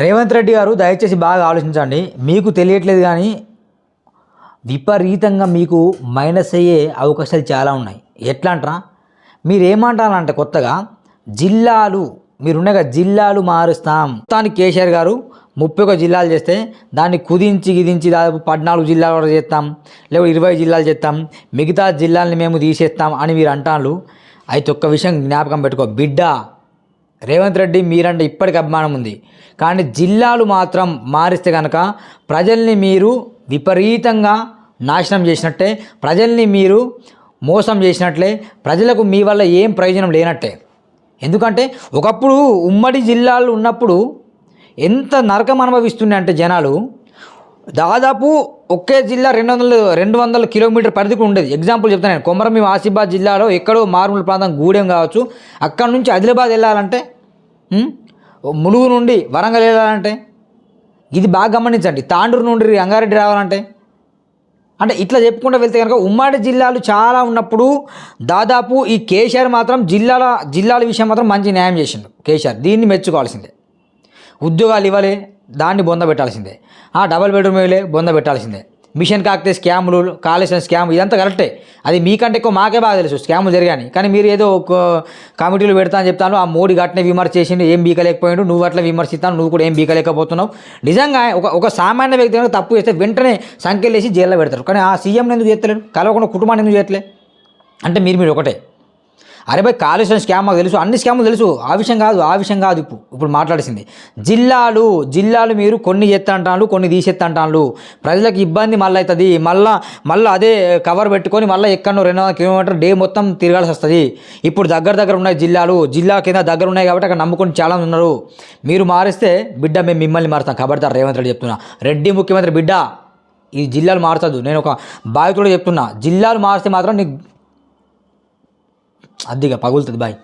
రేవంత్ రెడ్డి గారు దయచేసి బాగా ఆలోచించండి. మీకు తెలియట్లేదు కానీ విపరీతంగా మీకు మైనస్ అయ్యే అవకాశాలు చాలా ఉన్నాయి. ఎట్లా అంటారా మీరేమంటారంటే కొత్తగా జిల్లాలు మీరుండగా జిల్లాలు మారుస్తాం. మొత్తానికి కేసీఆర్ గారు ముప్పై ఒక జిల్లాలు చేస్తే దాన్ని కుదించి గిదించి దాదాపు పద్నాలుగు జిల్లాలు కూడా చేస్తాం. లేకపోతే ఇరవై జిల్లాలు చేస్తాం. మిగతా జిల్లాలని మేము తీసేస్తాం అని మీరు అంటారు అయితే ఒక్క విషయం జ్ఞాపకం పెట్టుకో. బిడ్డ రేవంత్ రెడ్డి మీరంటే ఇప్పటికి అభిమానం ఉంది. కానీ జిల్లాలు మాత్రం మారిస్తే కనుక ప్రజల్ని మీరు విపరీతంగా నాశనం చేసినట్టే ప్రజల్ని మీరు మోసం చేసినట్లే ప్రజలకు మీ వల్ల ఏం ప్రయోజనం లేనట్టే. ఎందుకంటే ఒకప్పుడు ఉమ్మడి జిల్లాలు ఉన్నప్పుడు ఎంత నరకం అనుభవిస్తుండే అంటే జనాలు దాదాపు ఒకే జిల్లా రెండు వందల రెండు వందల కిలోమీటర్ పరిధికి ఉండేది. ఎగ్జాంపుల్ చెప్తాను నేను. కొమరం ఆసిఫాబాద్ జిల్లాలో ఎక్కడో మారుమూల ప్రాంతం గూడెం కావచ్చు. అక్కడ నుంచి ఆదిలాబాద్ వెళ్ళాలంటే ములుగు నుండి వరంగల్ వెళ్ళాలంటే? ఇది బాగా గమనించండి. తాండూరు నుండి రంగారెడ్డి రావాలంటే? అంటే ఇట్లా చెప్పుకుంటూ వెళ్తే కనుక ఉమ్మడి జిల్లాలు చాలా ఉన్నప్పుడు దాదాపు ఈ కేసీఆర్ మాత్రం జిల్లాల జిల్లాల విషయం మాత్రం మంచి న్యాయం చేసిండు కేసీఆర్. దీన్ని మెచ్చుకోవాల్సిందే. ఉద్యోగాలు ఇవ్వలే దాన్ని బొంద పెట్టాల్సిందే. ఆ డబల్ బెడ్రూమ్ ఇవ్వలే బొంద పెట్టాల్సిందే. మిషన్ కాకితే స్కాములు కాళేశ్వరం స్కామ్ ఇదంతా కరెక్టే. అది మీకంటే ఎక్కువ మాకే బాగా తెలుసు స్కాములు జరిగాయి కానీ మీరు ఏదో ఒక కమిటీలు పెడతా అని చెప్తాను ఆ మోడీ గట్టిన విమర్శ చేసిండు ఏం బీకలేకపోయాడు నువ్వు అట్లా విమర్శిస్తాను నువ్వు కూడా ఏం బీకలేకపోతున్నావు. నిజంగా ఒక ఒక సామాన్య వ్యక్తి తప్పు చేస్తే వెంటనే సంఖ్యలు వేసి జైల్లో పెడతారు. కానీ ఆ సీఎంని ఎందుకు చేస్తలేరు? కలవకుండా కుటుంబాన్ని ఎందుకు చేయట్లే అంటే మీరు మీరు ఒకటే. అరే భాయ్ కాలుష్యం స్కామ్ మాకు తెలుసు. అన్ని స్కాములు తెలుసు. ఆ విషయం కాదు ఆ విషయం కాదు ఇప్పుడు. ఇప్పుడు మాట్లాడాల్సింది. జిల్లాలు జిల్లాలు మీరు కొన్ని చేస్తా కొన్ని తీసేస్తా ప్రజలకు ఇబ్బంది మళ్ళీ అవుతుంది మళ్ళీ మళ్ళీ అదే కవర్ పెట్టుకొని మళ్ళీ ఎక్కడో రెండు వందల కిలోమీటర్ డే మొత్తం తిరగాల్సి వస్తుంది. ఇప్పుడు దగ్గర దగ్గర ఉన్నాయి జిల్లాలు. జిల్లా కింద దగ్గర ఉన్నాయి కాబట్టి అక్కడ నమ్ముకొని చాలా ఉన్నారు. మీరు మారిస్తే బిడ్డ మేము మిమ్మల్ని మారుతాం. కాబట్టి రేవంత్ రెడ్డి చెప్తున్నా. రెడ్డి ముఖ్యమంత్రి బిడ్డ ఈ జిల్లాలు మారుతుంది. నేను ఒక బాధితుడు చెప్తున్నా. జిల్లాలు మారిస్తే మాత్రం నీకు అద్దిగా పగులుతుంది బాయ్